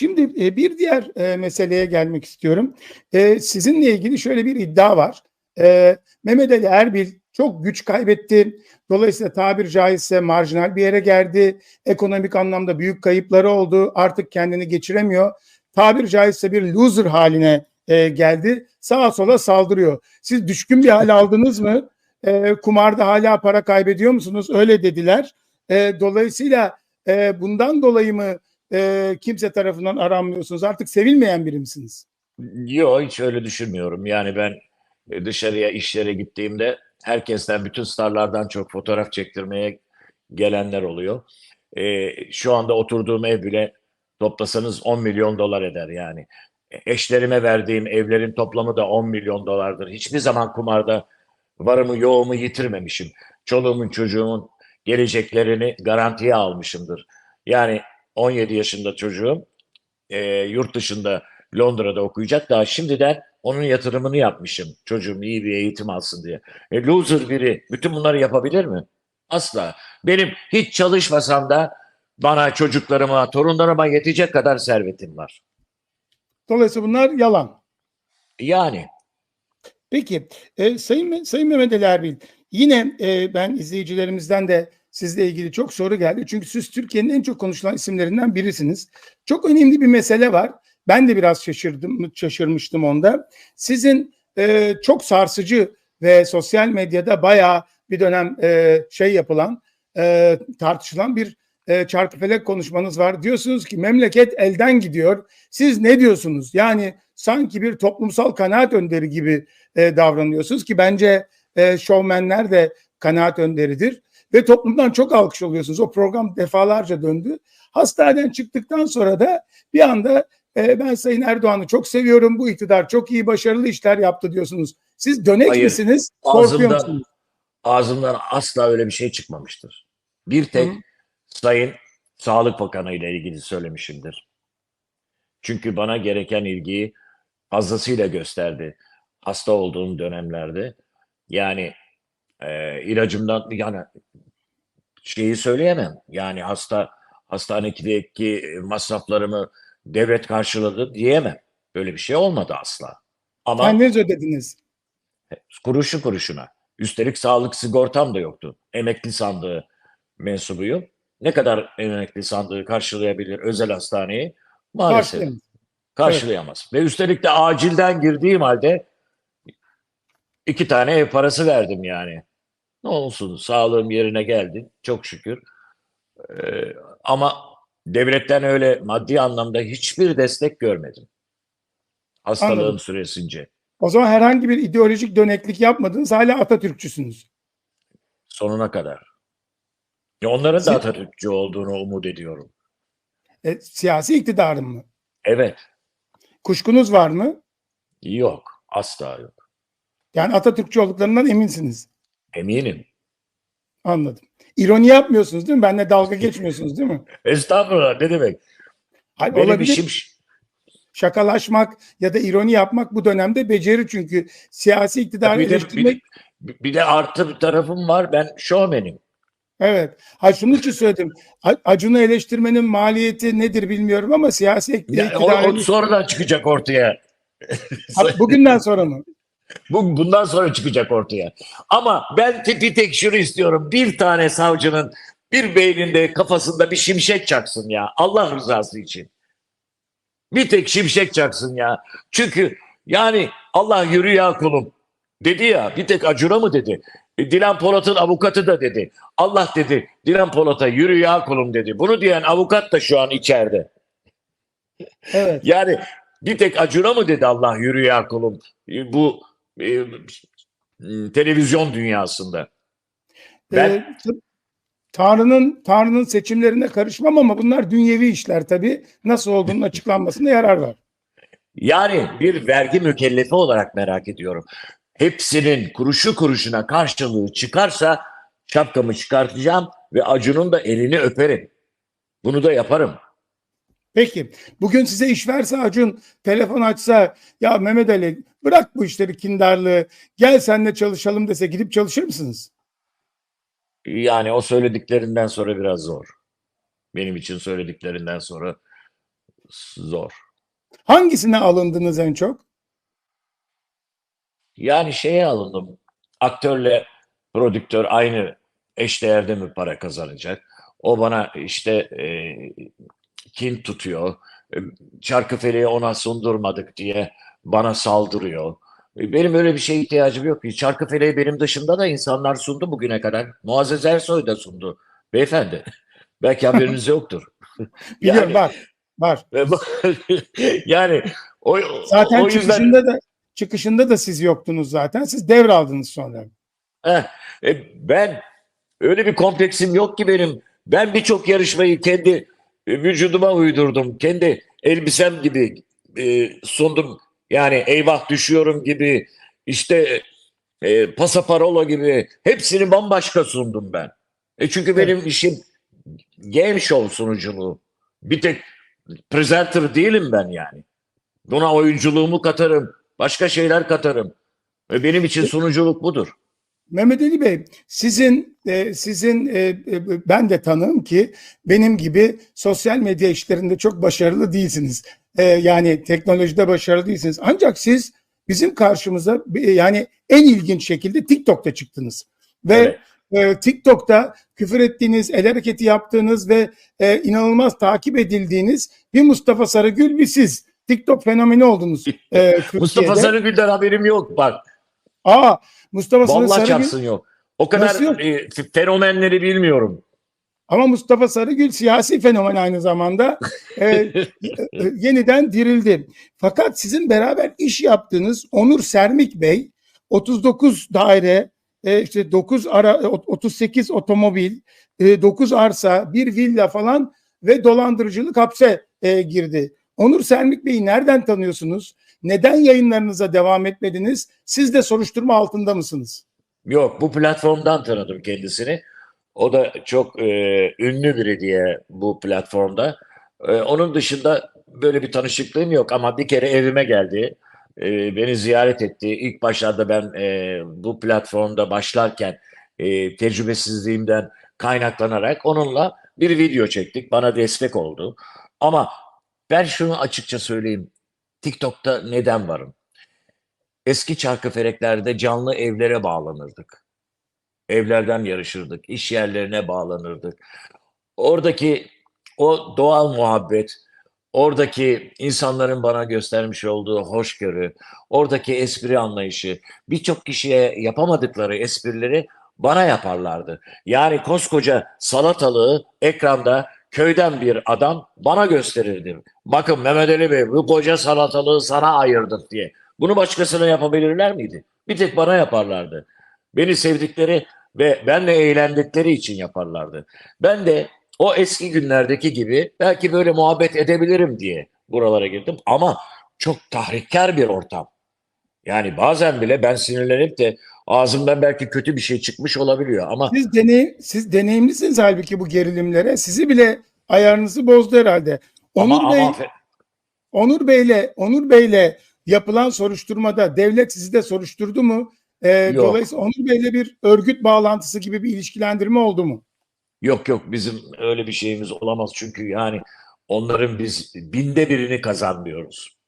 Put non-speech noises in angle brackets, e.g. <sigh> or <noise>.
Şimdi e, bir diğer e, meseleye gelmek istiyorum. E, sizinle ilgili şöyle bir iddia var. Mehmet Ali Erbil çok güç kaybetti. Dolayısıyla tabir caizse marjinal bir yere geldi. Ekonomik anlamda büyük kayıpları oldu. Artık kendini geçiremiyor. Tabir caizse bir loser haline geldi. Sağa sola saldırıyor. Siz düşkün bir hal aldınız mı? Kumarda hala para kaybediyor musunuz? Öyle dediler. Dolayısıyla bundan dolayı mı e, kimse tarafından aranmıyorsunuz? Artık sevilmeyen biri misiniz? Yok hiç öyle düşünmüyorum. Yani ben e, dışarıya işlere gittiğimde herkesten, bütün starlardan çok fotoğraf çektirmeye gelenler oluyor. E, şu anda oturduğum ev bile toplasanız 10 milyon dolar eder yani. E, Eşlerime verdiğim evlerin toplamı da 10 milyon dolardır. Hiçbir zaman kumarda varımı yoğumu yitirmemişim. Çoluğumun çocuğumun geleceklerini garantiye almışımdır. Yani 17 yaşında çocuğum e, yurt dışında Londra'da okuyacak. Daha şimdiden onun yatırımını yapmışım. Çocuğum iyi bir eğitim alsın diye. E, loser biri bütün bunları yapabilir mi? Asla. Benim hiç çalışmasam da bana, çocuklarıma, torunlarıma yetecek kadar servetim var. Dolayısıyla bunlar yalan. Yani Peki e, Sayın, Sayın Mehmet Ali Erbil yine e, ben izleyicilerimizden de sizle ilgili çok soru geldi. Çünkü siz Türkiye'nin en çok konuşulan isimlerinden birisiniz. Çok önemli bir mesele var. Ben de biraz şaşırdım, şaşırmıştım onda. Sizin e, çok sarsıcı ve sosyal medyada bayağı bir dönem e, şey yapılan, e, tartışılan bir e, çarkıfelek konuşmanız var. Diyorsunuz ki memleket elden gidiyor. Siz ne diyorsunuz? Yani sanki bir toplumsal kanaat önderi gibi e, davranıyorsunuz ki bence e, şovmenler de kanaat önderidir ve toplumdan çok alkış alıyorsunuz. O program defalarca döndü. Hastaneden çıktıktan sonra da bir anda e, ben Sayın Erdoğan'ı çok seviyorum. Bu iktidar çok iyi başarılı işler yaptı diyorsunuz. Siz dönek Hayır. misiniz? Korkuyor musunuz? ağzımdan asla öyle bir şey çıkmamıştır. Bir tek Hı. Sayın Sağlık Bakanı ile ilgili söylemişimdir. Çünkü bana gereken ilgiyi fazlasıyla gösterdi hasta olduğum dönemlerde. Yani e, ilacımdan yani şeyi söyleyemem. Yani hasta hastanedeki masraflarımı devlet karşıladı diyemem. Böyle bir şey olmadı asla. Ama Kendiniz ödediniz. kuruşu kuruşuna. Üstelik sağlık sigortam da yoktu. Emekli sandığı mensubuyum. Ne kadar emekli sandığı karşılayabilir özel hastaneyi? Maalesef Karşılayın. karşılayamaz. Ve üstelik de acilden girdiğim halde iki tane ev parası verdim yani. Ne olsun sağlığım yerine geldi çok şükür. Ee, ama devletten öyle maddi anlamda hiçbir destek görmedim. Hastalığım Anladım. süresince. O zaman herhangi bir ideolojik döneklik yapmadınız. Hala Atatürkçüsünüz. sonuna kadar. Ya onların da Atatürkçü olduğunu umut ediyorum. E, siyasi iktidarın mı? Evet, Kuşkunuz var mı? yok, asla yok. Yani Atatürkçü olduklarından eminsiniz. Eminim. Anladım. İroni yapmıyorsunuz değil mi? Benle dalga geçmiyorsunuz değil mi? <laughs> Estağfurullah ne demek? Hayır, Benim olabilir. işim Şakalaşmak ya da ironi yapmak bu dönemde beceri çünkü siyasi iktidarı bir de, eleştirmek. bir, de, bir de artı bir tarafım var. Ben şovmenim. Evet. Ha şunun için söyledim. Acun'u eleştirmenin maliyeti nedir bilmiyorum ama siyasi ik- Ya, o, iktidarı o sonradan çıkacak ortaya. Ha, bugünden sonra mı? Bu bundan sonra çıkacak ortaya. Ama ben bir tek şunu istiyorum. Bir tane savcının bir beyninde kafasında bir şimşek çaksın ya. Allah rızası için. Bir tek şimşek çaksın ya. Çünkü yani Allah yürü ya kulum dedi ya. Bir tek Acun'a mı dedi? E, Dilan Polat'ın avukatı da dedi. Allah dedi Dilan Polat'a yürü ya kulum dedi. Bunu diyen avukat da şu an içeride. Evet. Yani bir tek Acun'a mı dedi Allah yürü ya kulum E, bu e, e, televizyon dünyasında. Ben- Ee, Tanrı'nın Tanrı'nın seçimlerine karışmam ama bunlar dünyevi işler tabii. Nasıl olduğunun açıklanmasında yarar var. Yani bir vergi mükellefi olarak merak ediyorum. Hepsinin kuruşu kuruşuna karşılığı çıkarsa şapkamı çıkartacağım ve Acun'un da elini öperim. Bunu da yaparım. Peki bugün size iş verse Acun telefon açsa ya Mehmet Ali bırak bu işleri kindarlığı gel seninle çalışalım dese gidip çalışır mısınız? Yani o söylediklerinden sonra biraz zor. Benim için söylediklerinden sonra zor. Hangisine alındınız en çok? Yani şeye alındım. Aktörle prodüktör aynı eşdeğerde mi para kazanacak? O bana işte e, kin tutuyor. E, Çarkıfele'yi ona sundurmadık diye bana saldırıyor. E, Benim öyle bir şeye ihtiyacım yok. ki. Çarkıfele'yi benim dışında da insanlar sundu bugüne kadar. Muazzez Ersoy da sundu. Beyefendi. Belki haberiniz <laughs> yoktur. <laughs> Biliyorum Yani- var. Var. <laughs> Bu- yani o, Zaten o yüzden çıkışında da çıkışında da siz yoktunuz zaten. Siz devraldınız sonra. Heh, e, ben öyle bir kompleksim yok ki benim. Ben birçok yarışmayı kendi e, vücuduma uydurdum. Kendi elbisem gibi e, sundum. Yani eyvah düşüyorum gibi işte e, pasaparola gibi hepsini bambaşka sundum ben. E çünkü benim işim game show sunuculuğu. Bir tek presenter değilim ben yani. Buna oyunculuğumu katarım. Başka şeyler katarım. E, benim için sunuculuk budur. Mehmet Ali Bey, sizin e, sizin e, e, ben de tanığım ki benim gibi sosyal medya işlerinde çok başarılı değilsiniz. E, yani teknolojide başarılı değilsiniz. Ancak siz bizim karşımıza e, yani en ilginç şekilde TikTok'ta çıktınız. Ve Evet. e, TikTok'ta küfür ettiğiniz, el hareketi yaptığınız ve e, inanılmaz takip edildiğiniz bir Mustafa Sarıgül bir siz. TikTok fenomeni oldunuz. E, <laughs> Mustafa. Sarıgül'den haberim yok bak. Aa, Mustafa Vallahi Sarıgül çarpsın yok. O kadar e, fenomenleri bilmiyorum. Ama Mustafa Sarıgül siyasi fenomen aynı zamanda e, <laughs> e, yeniden dirildi. Fakat sizin beraber iş yaptığınız Onur Sermik Bey 39 daire, e, işte 9 ara, 38 otomobil, e, 9 arsa, bir villa falan ve dolandırıcılık hapse e, girdi. Onur Sermik Bey'i nereden tanıyorsunuz? Neden yayınlarınıza devam etmediniz? Siz de soruşturma altında mısınız? Yok bu platformdan tanıdım kendisini. O da çok e, ünlü biri diye bu platformda. E, onun dışında böyle bir tanışıklığım yok ama bir kere evime geldi. E, beni ziyaret etti. İlk başlarda ben e, bu platformda başlarken e, tecrübesizliğimden kaynaklanarak onunla bir video çektik. Bana destek oldu. Ama ben şunu açıkça söyleyeyim. TikTok'ta neden varım? Eski çarkıfeleklerde canlı evlere bağlanırdık. Evlerden yarışırdık, iş yerlerine bağlanırdık. Oradaki o doğal muhabbet, oradaki insanların bana göstermiş olduğu hoşgörü, oradaki espri anlayışı, birçok kişiye yapamadıkları esprileri bana yaparlardı. Yani koskoca salatalığı ekranda köyden bir adam bana gösterirdi. Bakın Mehmet Ali Bey bu koca salatalığı sana ayırdık diye. Bunu başkasına yapabilirler miydi? Bir tek bana yaparlardı. Beni sevdikleri ve benle eğlendikleri için yaparlardı. Ben de o eski günlerdeki gibi belki böyle muhabbet edebilirim diye buralara girdim ama çok tahrikkar bir ortam. Yani bazen bile ben sinirlenip de ağzımdan belki kötü bir şey çıkmış olabiliyor ama Siz deney siz deneyimlisiniz halbuki bu gerilimlere. Sizi bile ayarınızı bozdu herhalde. Onur ama, Bey ama Onur Bey'le Onur Bey'le yapılan soruşturmada devlet sizi de soruşturdu mu? Ee, Yok. dolayısıyla Onur Bey'le bir örgüt bağlantısı gibi bir ilişkilendirme oldu mu? Yok yok bizim öyle bir şeyimiz olamaz çünkü yani onların biz binde birini kazanmıyoruz.